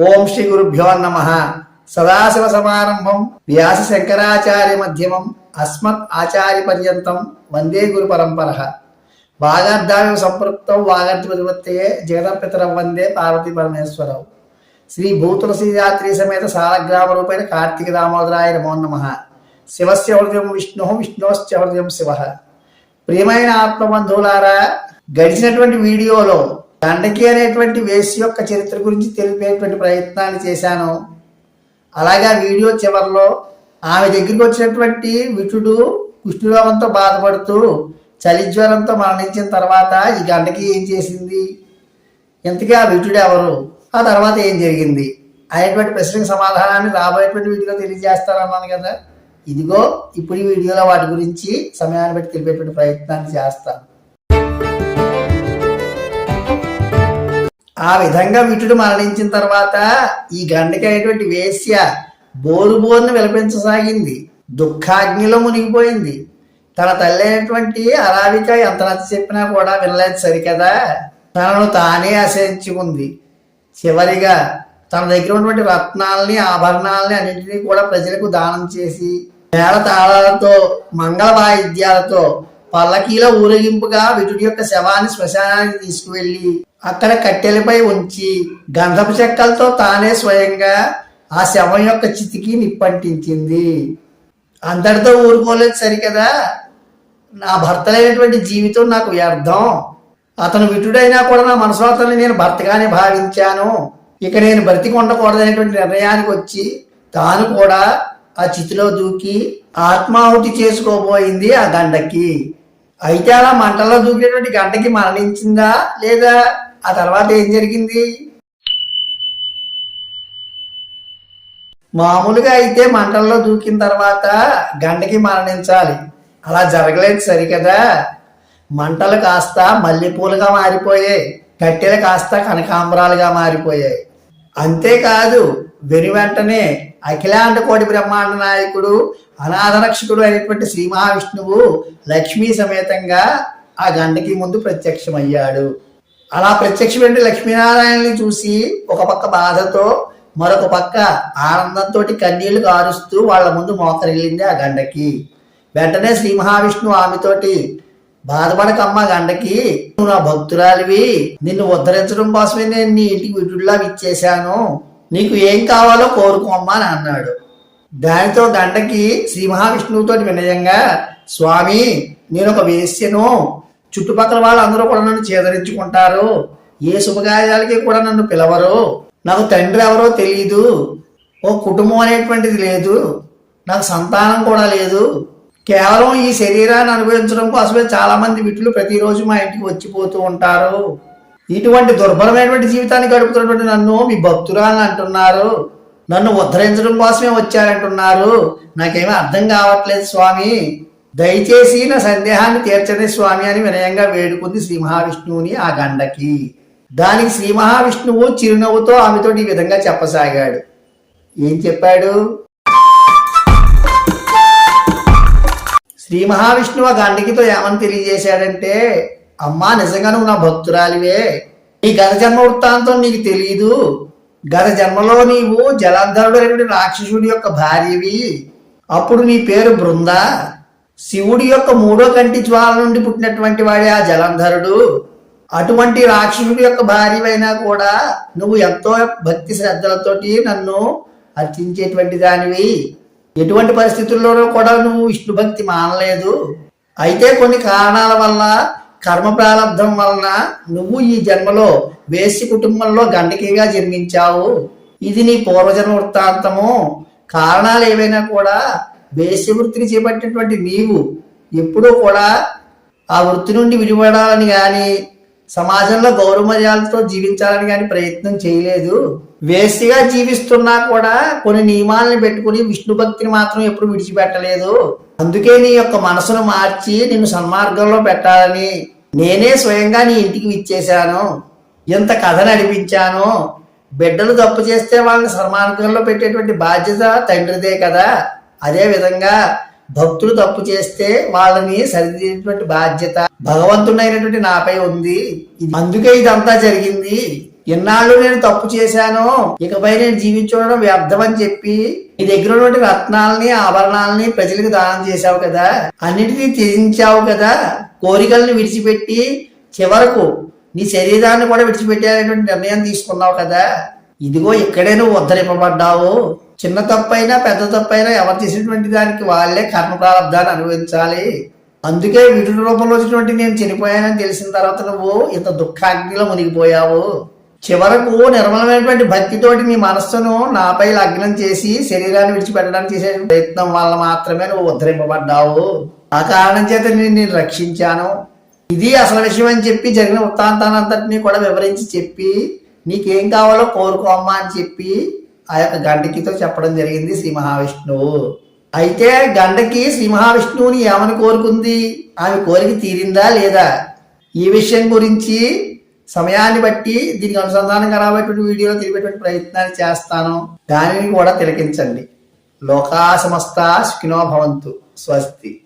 ఓం శ్రీ గురుభ్యో నమ. సదాశివ సమారంభం. వ్యాస శంకరాచార్య మధ్యమం. అస్మత్ ఆచార్య పర్యంతం. వందే గురు పరంపర. వాగార్థావి సంపృప్తం వాగార్థ ప్రతిపత్తయే జగదపితరం వందే పార్వతీ పరమేశ్వరవు శ్రీ భూతులసీయాత్రి సమేత సాలగ్రామ రూపేణ కార్తీక దామోదరాయ నమో నమ. శివస్య హృదయం విష్ణు విష్ణోశ్చ హృదయం శివ. ప్రియమైన ఆత్మబంధువులారా గడిచినటువంటి వీడియోలో దండకి అనేటువంటి వేసి యొక్క చరిత్ర గురించి తెలిపేటువంటి ప్రయత్నాన్ని చేశాను. అలాగే ఆ వీడియో చివరిలో ఆమె దగ్గరికి వచ్చినటువంటి విటుడు కుష్ఠరోగంతో బాధపడుతూ చలి జ్వరంతో మరణించిన తర్వాత ఈ గంటకి ఏం చేసింది? ఇంతకీ ఆ విటుడు ఎవరు? ఆ తర్వాత ఏం జరిగింది? అనేటువంటి ప్రశ్నకు సమాధానాన్ని రాబోయేటువంటి వీడియోలో తెలియజేస్తారన్నాను కదా. ఇదిగో ఇప్పుడు ఈ వీడియోలో వాటి గురించి సమయాన్ని బట్టి తెలిపేటువంటి ప్రయత్నాన్ని చేస్తాను. ఆ విధంగా విటుడు మరణించిన తర్వాత ఈ గండకి అయినటువంటి వేశ్య బోరు బోరును విలపించసాగింది. దుఃఖాగ్నిలో మునిగిపోయింది. తన తల్లి అయినటువంటి అరావిక ఎంత నచ్చ చెప్పినా కూడా వినలేదు సరికదా? తనను తానే ఆశ్రయించుకుంది చివరిగా తన దగ్గర ఉన్నటువంటి రత్నాలని ఆభరణాలని అన్నింటినీ కూడా ప్రజలకు దానం చేసి మేళ తాళాలతో మంగళ వాయిద్యాలతో పల్లకీలో ఊరేగింపుగా విటుడి యొక్క శవాన్ని శ్మశానానికి తీసుకువెళ్ళి అక్కడ కట్టెలపై ఉంచి గంధపు చెక్కలతో తానే స్వయంగా ఆ శవం యొక్క చితికి నిప్పంటించింది. అందరితో ఊరుకోలేదు సరికదా? నా భర్తలైనటువంటి జీవితం నాకు వ్యర్థం. అతను విటుడైనా కూడా నా మనస్వార్థాన్ని నేను భర్తగానే భావించాను. ఇక నేను బ్రతికి ఉండకూడదనేటువంటి నిర్ణయానికి వచ్చి తాను కూడా ఆ చితిలో దూకి ఆత్మాహుతి చేసుకోబోయింది ఆ దండకి. అయితే అలా మంటల్లో దూకినటువంటి గంటకి మరణించిందా లేదా? ఆ తర్వాత ఏం జరిగింది? మామూలుగా అయితే మంటల్లో దూకిన తర్వాత గంటకి మరణించాలి. అలా జరగలేదు సరికదా? మంటలు కాస్త మల్లెపూలుగా మారిపోయాయి. కట్టెలు కాస్త కనకాంబరాలుగా మారిపోయాయి. అంతేకాదు వెను వెంటనే అఖిలాండ కోటి బ్రహ్మాండ నాయకుడు అనాథరక్షకుడు అయినటువంటి శ్రీ మహావిష్ణువు లక్ష్మీ సమేతంగా ఆ గండకి ముందు ప్రత్యక్షమయ్యాడు. అలా ప్రత్యక్షమైన లక్ష్మీనారాయణని చూసి ఒక పక్క బాధతో మరొక పక్క ఆనందంతో కన్నీళ్ళు కారుస్తూ వాళ్ళ ముందు మోకరిల్లింది ఆ గండకి. వెంటనే శ్రీ మహావిష్ణువు ఆమెతోటి బాధపడకమ్మ గండకి. నువ్వు నా భక్తురాలివి. నిన్ను ఉద్ధరించడం కోసమే నేను నీ ఇంటికి విటుల్లా ఇచ్చేశాను నీకు ఏం కావాలో కోరుకోమ్మా అని అన్నాడు. దానితో గండకి శ్రీ మహావిష్ణువుతో వినయంగా స్వామి నేను ఒక వేశ్యను. చుట్టుపక్కల వాళ్ళందరూ కూడా నన్ను చేదరించుకుంటారు. ఏ శుభకార్యాలకి కూడా నన్ను పిలవరు. నాకు తండ్రి ఎవరో తెలియదు ఓ కుటుంబం అనేటువంటిది లేదు. నాకు సంతానం కూడా లేదు. కేవలం ఈ శరీరాన్ని అనుభవించడం కోసమే చాలా మంది విటులు ప్రతిరోజు మా ఇంటికి వచ్చిపోతూ ఉంటారు. ఇటువంటి దుర్భరమైనటువంటి జీవితాన్ని గడుపుతున్నటువంటి నన్ను మీ భక్తురాలని అంటున్నారు. నన్ను ఉద్ధరించడం కోసమే వచ్చారంటున్నారు నాకేమీ అర్థం కావట్లేదు స్వామి. దయచేసి నా సందేహాన్ని తీర్చని స్వామి అని వినయంగా వేడుకుంది శ్రీ మహావిష్ణువుని ఆ గండకి. దానికి శ్రీ మహావిష్ణువు చిరునవ్వుతో ఆమెతో ఈ విధంగా చెప్పసాగాడు. ఏం చెప్పాడు? శ్రీ మహావిష్ణువు ఆ గండికితో ఏమని తెలియజేశాడంటే అమ్మా నిజంగా నువ్వు నా భక్తురాలివే. నీ గత జన్మ వృత్తాంతం నీకు తెలియదు గత జన్మలో నీవు జలంధరుడు అనేటువంటి రాక్షసుడి యొక్క భార్యవి. అప్పుడు నీ పేరు బృంద. శివుడి యొక్క మూడో కంటి జ్వాల నుండి పుట్టినటువంటి వాడే ఆ జలంధరుడు. అటువంటి రాక్షసుడి యొక్క భార్యవైనా కూడా నువ్వు ఎంతో భక్తి శ్రద్ధలతోటి నన్ను అర్చించేటువంటి దానివి. ఎటువంటి పరిస్థితుల్లోనూ కూడా నువ్వు విష్ణు భక్తి మానలేదు. అయితే కొన్ని కారణాల వల్ల కర్మ ప్రారంధం వలన నువ్వు ఈ జన్మలో వేసి కుటుంబంలో గండకీగా జన్మించావు. ఇది నీ పూర్వజన్మ వృత్తాంతము. కారణాలు ఏవైనా కూడా వేసి వృత్తిని చేపట్టినటువంటి నీవు ఎప్పుడూ కూడా ఆ వృత్తి నుండి విడిపడాలని కానీ సమాజంలో గౌరవ మర్యాదలతో జీవించాలని కానీ ప్రయత్నం చేయలేదు. వేసిగా జీవిస్తున్నా కూడా కొన్ని నియమాలను పెట్టుకుని విష్ణు భక్తిని మాత్రం ఎప్పుడు విడిచిపెట్టలేదు. అందుకే నీ యొక్క మనసును మార్చి నిన్ను సన్మార్గంలో పెట్టాలని నేనే స్వయంగా నీ ఇంటికి విచ్చేశాను. ఇంత కథ నడిపించాను. బిడ్డలు తప్పు చేస్తే వాళ్ళని సన్మార్గంలో పెట్టేటువంటి బాధ్యత తండ్రిదే కదా. అదే విధంగా భక్తులు తప్పు చేస్తే వాళ్ళని సరిదిద్దేటువంటి బాధ్యత భగవంతుడైనటువంటి నాపై ఉంది. ఇది- అందుకే ఇదంతా జరిగింది. ఇన్నాళ్ళు నేను తప్పు చేశాను? ఇకపై నేను జీవించడం వ్యర్థం అని చెప్పి నీ దగ్గర ఉన్నటువంటి రత్నాలని ఆభరణాలని ప్రజలకు దానం చేశావు కదా? అన్నిటినీ త్యజించావు కదా? కోరికలను విడిచిపెట్టి చివరకు నీ శరీరాన్ని కూడా విడిచిపెట్టాలనేటువంటి నిర్ణయం తీసుకున్నావు కదా? ఇదిగో ఇక్కడే నువ్వు ఉద్ధరింపబడ్డావు. చిన్న తప్పైనా పెద్ద తప్పైనా ఎవరు చేసినటువంటి దానికి వాళ్ళే కర్మ ప్రారంధాన్ని అనుభవించాలి. అందుకే వీటి రూపంలో వచ్చినటువంటి నేను చనిపోయానని తెలిసిన తర్వాత నువ్వు ఇంత దుఃఖాగ్నిలో మునిగిపోయావు. చివరకు నిర్మలమైనటువంటి భక్తితోటి నీ మనస్సును నాపై లగ్నం చేసి శరీరాన్ని విడిచిపెట్టడానికి చేసే ప్రయత్నం వల్ల మాత్రమే నువ్వు ఉద్ధరింపబడ్డావు. ఆ కారణం చేత నేను నేను రక్షించాను. ఇది అసలు విషయం అని చెప్పి జరిగిన వృత్తాంతానంతటినీ కూడా వివరించి చెప్పి నీకేం కావాలో కోరుకోమ్మా అని చెప్పి ఆ యొక్క గండకితో చెప్పడం జరిగింది శ్రీ మహావిష్ణువు. అయితే గండకి శ్రీ మహావిష్ణువుని ఏమని కోరుకుంది? ఆమె కోరిక తీరిందా లేదా? ఈ విషయం గురించి సమయాన్ని బట్టి దీనికి అనుసంధానం రాబోయేటువంటి వీడియోలో తెలిపేటువంటి ప్రయత్నాలు చేస్తాను. దానిని కూడా తిలకించండి. లోకా సమస్త సుఖినో భవంతు. స్వస్తి.